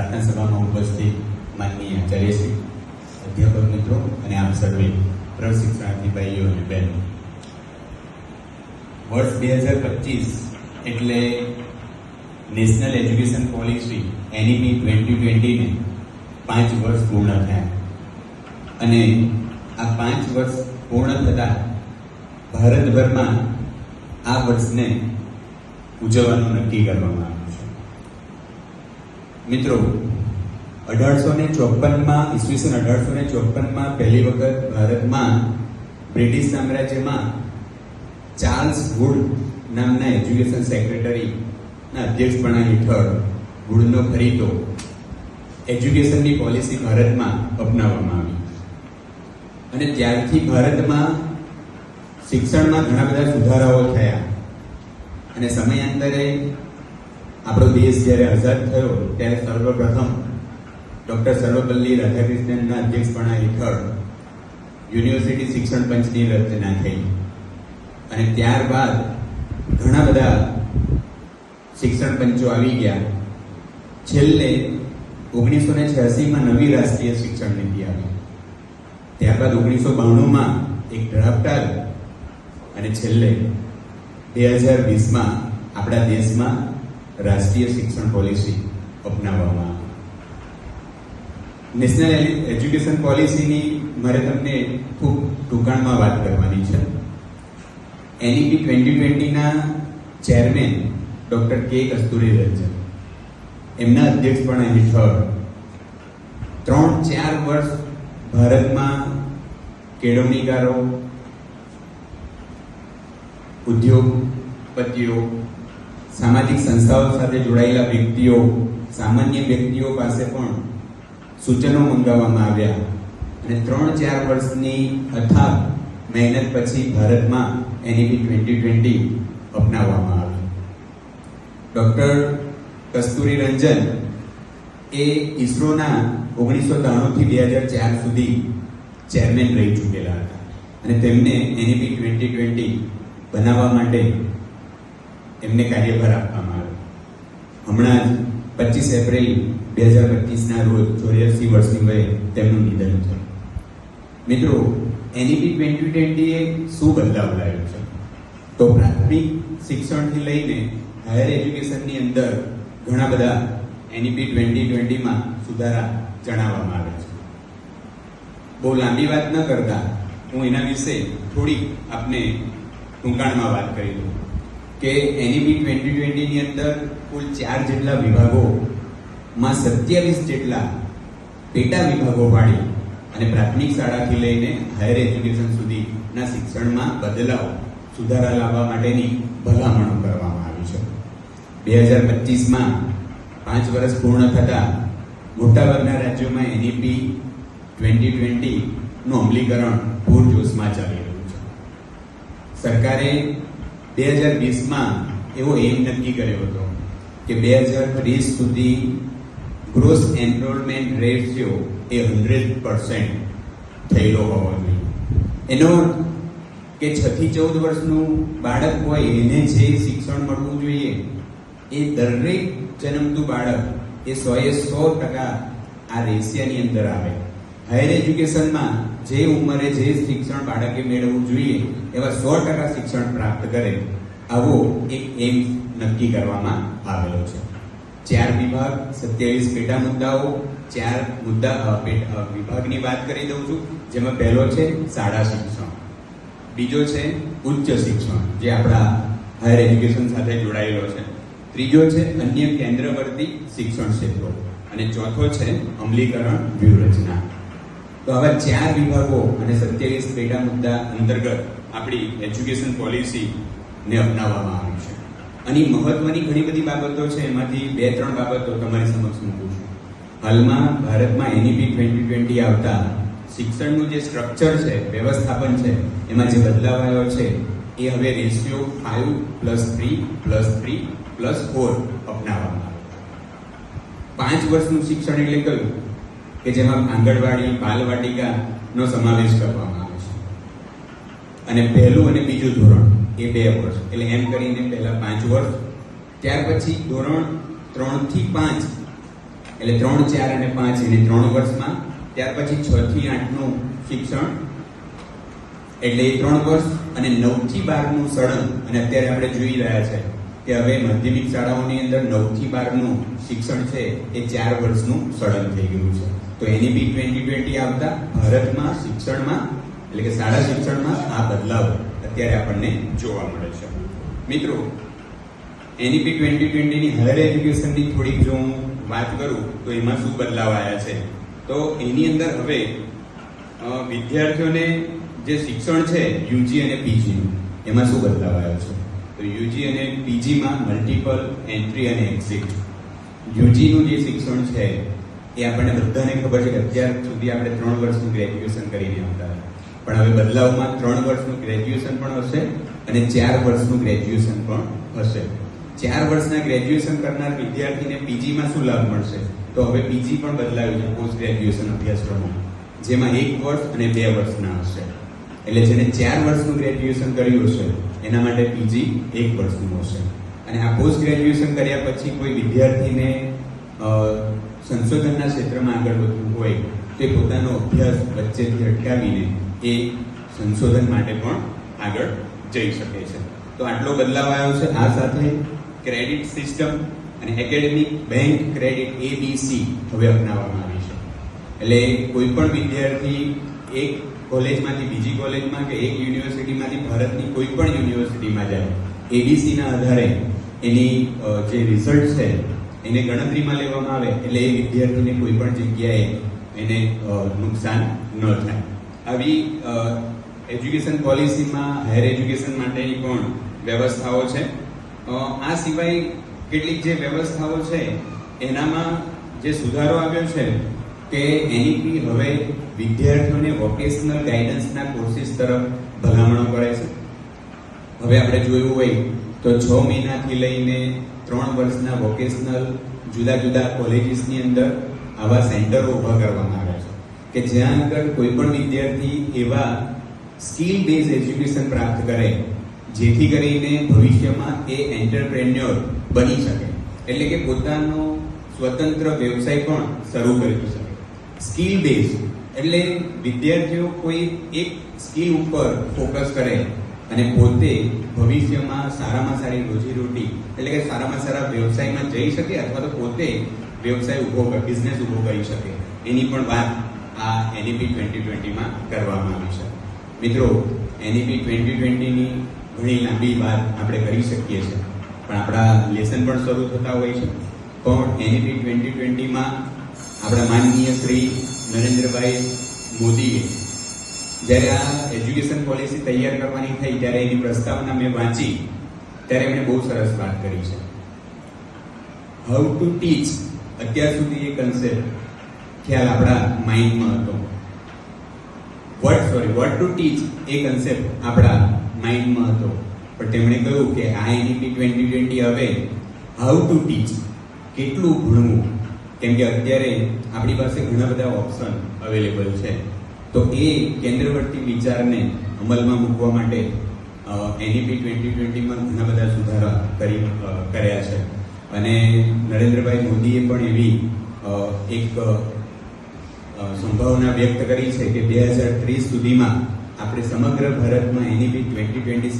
પ્રાર્થના સભામાં ઉપસ્થિત માનનીય આચાર્યશ્રી, અધ્યાપક મિત્રો અને આપ સર્વે પ્રશિક્ષણાર્થી ભાઈઓ અને બહેનો. વર્ષ બે હજાર પચીસ એટલે national education policy NEP twenty ટ્વેન્ટીને પાંચ વર્ષ પૂર્ણ થયા. અને આ પાંચ વર્ષ પૂર્ણ થતાં ભારતભરમાં આ વર્ષને ઉજવવાનું નક્કી કરવામાં મિત્રો અઢારસો ને ચોપનમાં, ઈસવીસન અઢારસો ને ચોપનમાં પહેલી વખત ભારતમાં બ્રિટિશ સામ્રાજ્યમાં ચાર્લ્સ વુડ નામના એજ્યુકેશન સેક્રેટરીના અધ્યક્ષપણા હેઠળ વુડનો ખરીદો એજ્યુકેશનની પોલિસી ભારતમાં અપનાવવામાં આવી. અને ત્યારથી ભારતમાં શિક્ષણમાં ઘણા બધા સુધારાઓ થયા. અને સમયાંતરે આપણો દેશ જ્યારે આઝાદ થયો ત્યારે સર્વપ્રથમ ડૉક્ટર સર્વપલ્લી રાધાકૃષ્ણનના અધ્યક્ષપણા હેઠળ યુનિવર્સિટી શિક્ષણ પંચની રચના થઈ. અને ત્યારબાદ ઘણા બધા શિક્ષણ પંચો આવી ગયા. છેલ્લે ઓગણીસો ને છ્યાસીમાં નવી રાષ્ટ્રીય શિક્ષણ નીતિ આવી. ત્યારબાદ ઓગણીસો બાણુંમાં એક ડ્રાફ્ટ આવ્યો. અને છેલ્લે બે હજાર વીસમાં આપણા દેશમાં રાષ્ટ્રીય શિક્ષણ પોલિસી અપનાવવામાં નેશનલ એજ્યુકેશન પોલિસીની મારે તમને ખૂબ ટૂંકાણમાં વાત કરવાની છે. NEP twenty ટ્વેન્ટીના chairman doctor K Kasturi Rangan, એમના અધ્યક્ષપણા હેઠળ ત્રણ, ચાર વર્ષ ભારતમાં કેળવણીકારો, ઉદ્યોગપતિઓ સામાજિક સંસ્થાઓ સાથે જોડાયેલા વ્યક્તિઓ, સામાન્ય વ્યક્તિઓ પાસે પણ સૂચનો મંગાવવામાં આવ્યા. અને ત્રણ ચાર વર્ષની અથાગ મહેનત પછી ભારતમાં એનઈપી ટ્વેન્ટી ટ્વેન્ટી અપનાવવામાં આવી. ડૉક્ટર કસ્તુરી રંજન એ ઇસરોના ઓગણીસો ત્રાણુંથી બે હજાર ચાર સુધી ચેરમેન રહી ચૂકેલા હતા. અને તેમને એનઈપી ટ્વેન્ટી ટ્વેન્ટી બનાવવા માટે એમને કાર્યભાર આપવામાં આવ્યો. હમણાં જ પચીસ એપ્રિલ બે હજાર પચીસના રોજ ચોર્યાસી વર્ષની વયે તેમનું નિધન છે મિત્રો, એનઈપી ટ્વેન્ટી ટ્વેન્ટીએ શું બદલાવ લાવ્યો છે? તો પ્રાથમિક શિક્ષણથી લઈને હાયર એજ્યુકેશનની અંદર ઘણા બધા એનઈપી ટ્વેન્ટી ટ્વેન્ટીમાં સુધારા જણાવવામાં આવે છે. બહુ લાંબી વાત ન કરતા હું એના વિશે થોડીક આપને ટૂંકાણમાં વાત કરી દઉં. કે એનઈપી ટ્વેન્ટી ટ્વેન્ટીની અંદર કુલ ચાર જેટલા વિભાગોમાં સત્યાવીસ જેટલા પેટા વિભાગો પાડી અને પ્રાથમિક શાળાથી લઈને હાયર એજ્યુકેશન સુધીના શિક્ષણમાં બદલાવ સુધારા લાવવા માટેની ભલામણો કરવામાં આવી છે. બે હજાર પચીસમાં પાંચ વર્ષ પૂર્ણ થતાં મોટાભાગના રાજ્યોમાં એનઈપી ટ્વેન્ટી ટ્વેન્ટીનું અમલીકરણ પૂરજોશમાં ચાલી રહ્યું છે. સરકારે બે હજાર વીસમાં એવો એમ નક્કી કર્યો હતો કે બે હજાર ત્રીસ સુધી ગ્રોસ એનરોલમેન્ટ રેશિયો એ હંડ્રેડ પર્સન્ટ થયેલો હોવો જોઈએ. એનો કે છથી ચૌદ વર્ષનું બાળક હોય એને જે શિક્ષણ મળવું જોઈએ, એ દરેક જન્મતું બાળક એ સો એ સો ટકા આ રેશિયાની અંદર આવે. હાયર એજ્યુકેશનમાં જે ઉંમરે જે શિક્ષણ બાળકે મેળવવું જોઈએ, એવા સો ટકા શિક્ષણ પ્રાપ્ત કરે, આવો એક એમ નક્કી કરવામાં આવેલો છે. ચાર વિભાગ, સત્યાવીસ પેટા મુદ્દાઓ, ચાર મુદ્દા વિભાગની વાત કરી દઉં છું, જેમાં પહેલો છે શાળા શિક્ષણ. બીજો છે ઉચ્ચ શિક્ષણ, જે આપણા હાયર એજ્યુકેશન સાથે જોડાયેલો છે. ત્રીજો છે અન્ય કેન્દ્રવર્તી શિક્ષણ ક્ષેત્રો. અને ચોથો છે અમલીકરણ વ્યૂહરચના. તો આવા ચાર વિભાગો અને સત્યાવીસ પેટા મુદ્દા અંતર્ગત આપણી એજ્યુકેશન પોલિસીને અપનાવવામાં આવી છે. અને મહત્વની ઘણી બધી બાબતો છે, એમાંથી બે ત્રણ બાબતો તમારી સમક્ષ મૂકું છું. હાલમાં ભારતમાં એનઈપી ટ્વેન્ટી ટ્વેન્ટી આવતા શિક્ષણનું જે સ્ટ્રક્ચર છે, વ્યવસ્થાપન છે, એમાં જે બદલાવ આવ્યો છે, એ હવે ratio five plus three plus three plus four અપનાવવામાં આવે પાંચ વર્ષનું શિક્ષણ એટલે કયું? કે જેમાં આંગણવાડી, બાલવાટિકાનો સમાવેશ કરવામાં આવે છે. અને પહેલું અને બીજું ધોરણ એ બે વર્ષ. એટલે એમ કરીને પહેલાં પાંચ વર્ષ, ત્યાર પછી ધોરણ ત્રણથી પાંચ, એટલે ત્રણ ચાર અને પાંચ એને ત્રણ વર્ષમાં, ત્યાર પછી છથી આઠનું શિક્ષણ, એટલે એ ત્રણ વર્ષ અને નવથી બારનું સળંગ. અને અત્યારે આપણે જોઈ રહ્યા છે કે હવે માધ્યમિક શાળાઓની અંદર નવથી બારનું શિક્ષણ છે, એ ચાર વર્ષનું સળંગ થઈ ગયું છે. તો એની બી ટ્વેન્ટી ટ્વેન્ટી આવતા ભારતમાં, શિક્ષણમાં, એટલે કે શાળા શિક્ષણમાં આ બદલાવ અત્યારે આપણને જોવા મળે છે. મિત્રો, એની બી ટ્વેન્ટી ટ્વેન્ટીની હાયર એજ્યુકેશનની થોડીક જો હું વાત કરું, તો એમાં શું બદલાવ આવ્યા છે? તો એની અંદર હવે વિદ્યાર્થીઓને જે શિક્ષણ છે, યુજી અને પીજીનું એમાં શું બદલાવ આવ્યો છે? તો યુજી અને પીજીમાં મલ્ટિપલ એન્ટ્રી અને એક્ઝિટ યુજીનું જે શિક્ષણ છે એ આપણને બધાને ખબર છે કે અત્યાર સુધી આપણે ત્રણ વર્ષનું ગ્રેજ્યુએશન કરીને આવતા પણ હવે બદલાવમાં ત્રણ વર્ષનું ગ્રેજ્યુએશન પણ હશે અને ચાર વર્ષનું ગ્રેજ્યુએશન પણ હશે. ચાર વર્ષના ગ્રેજ્યુએશન કરનાર વિદ્યાર્થીને પીજીમાં શું લાભ મળશે? તો હવે પીજી પણ બદલાયું છે પોસ્ટ ગ્રેજ્યુએશન અભ્યાસક્રમો જેમાં એક વર્ષ અને બે વર્ષના હશે. એટલે જેને ચાર વર્ષનું ગ્રેજ્યુએશન કર્યું હશે, એના માટે પીજી એક વર્ષનું હશે. અને આ પોસ્ટ ગ્રેજ્યુએશન કર્યા પછી કોઈ વિદ્યાર્થીને સંશોધનના ક્ષેત્રમાં આગળ વધવું હોય તે પોતાનો અભ્યાસ વચ્ચેથી અટકાવીને એ સંશોધન માટે પણ આગળ જઈ શકે છે. તો આટલો બદલાવ આવ્યો છે. આ સાથે ક્રેડિટ સિસ્ટમ અને એકેડેમિક બેંક ક્રેડિટ એબીસી હવે અપનાવવામાં આવી છે. એટલે કોઈ પણ વિદ્યાર્થી એક કોલેજમાંથી બીજી કોલેજમાં કે એક યુનિવર્સિટીમાંથી ભારતની કોઈ પણ યુનિવર્સિટીમાં જાય એબીસીના આધારે એની જે રિઝલ્ટ છે એને ગણતરીમાં લેવામાં આવે એટલે એ વિદ્યાર્થીને કોઈ પણ જગ્યાએ એને નુકસાન ન થાય. આવી એજ્યુકેશન પોલિસીમાં હાયર એજ્યુકેશન માટેની પણ વ્યવસ્થાઓ છે. આ સિવાય કેટલીક જે વ્યવસ્થાઓ છે, એનામાં જે સુધારો આવ્યો છે કે એનઈપી હવે વિદ્યાર્થીઓને વોકેશનલ ગાઈડન્સના કોર્સિસ તરફ ભલામણો કરે છે. હવે આપણે જોયું હોય તો છ મહિનાથી લઈને ત્રણ વર્ષના વોકેશનલ જુદા જુદા કોલેજીસની અંદર આવા સેન્ટરો ઊભા કરવામાં આવ્યા છે. કે જ્યાં આગળ કોઈ પણ વિદ્યાર્થી એવા સ્કિલ બેઝ એજ્યુકેશન પ્રાપ્ત કરે, જેથી કરીને ભવિષ્યમાં એ એન્ટરપ્રેન્યોર બની શકે. એટલે કે પોતાનો સ્વતંત્ર વ્યવસાય પણ શરૂ કરી શકે. સ્કિલ બેઝ એટલે વિદ્યાર્થીઓ કોઈ એક સ્કિલ ઉપર ફોકસ કરે અને પોતે ભવિષ્યમાં સારામાં સારી રોજીરોટી એટલે કે સારામાં સારા વ્યવસાયમાં જઈ શકે અથવા તો પોતે વ્યવસાય ઊભો બિઝનેસ ઊભો કરી શકે. એની પણ વાત આ એનઈપી ટ્વેન્ટી ટ્વેન્ટીમાં કરવામાં આવી છે. મિત્રો એનઈપી ટ્વેન્ટી ટ્વેન્ટીની ઘણી લાંબી વાત આપણે કરી શકીએ છીએ. પણ આપણા લેસન પણ શરૂ થતા હોય છે. પણ એનઈપી ટ્વેન્ટી ટ્વેન્ટીમાં આપણા માનનીય શ્રી નરેન્દ્રભાઈ મોદીએ જ્યારે આ એજ્યુકેશન પોલિસી તૈયાર કરવાની થઈ ત્યારે એની પ્રસ્તાવના મેં વાંચી, ત્યારે એમણે બહુ સરસ વાત કરી છે. હાઉ ટુ ટીચ અત્યાર સુધી એ કન્સેપ્ટ ખ્યાલ આપણા માઇન્ડમાં હતો. What sorry what to teach a concept આપણા માઇન્ડમાં હતો. પણ તેમણે કહ્યું કે આ એનઈપી ટ્વેન્ટી ટ્વેન્ટી હવે હાઉ ટુ ટીચ કેટલું ભણવું? કેમ કે અત્યારે આપણી પાસે ઘણા બધા ઓપ્શન અવેલેબલ છે. તો એ કેન્દ્રવર્તી વિચારને અમલમાં મૂકવા માટે એનઈપી ટ્વેન્ટી ટ્વેન્ટીમાં ઘણા બધા સુધારા કરી કર્યા છે. અને નરેન્દ્રભાઈ મોદીએ પણ એવી એક સંભાવના વ્યક્ત કરી છે કે બે હજાર ત્રીસ સુધીમાં આપણે સમગ્ર ભારતમાં એનઈપી ટ્વેન્ટી ટ્વેન્ટી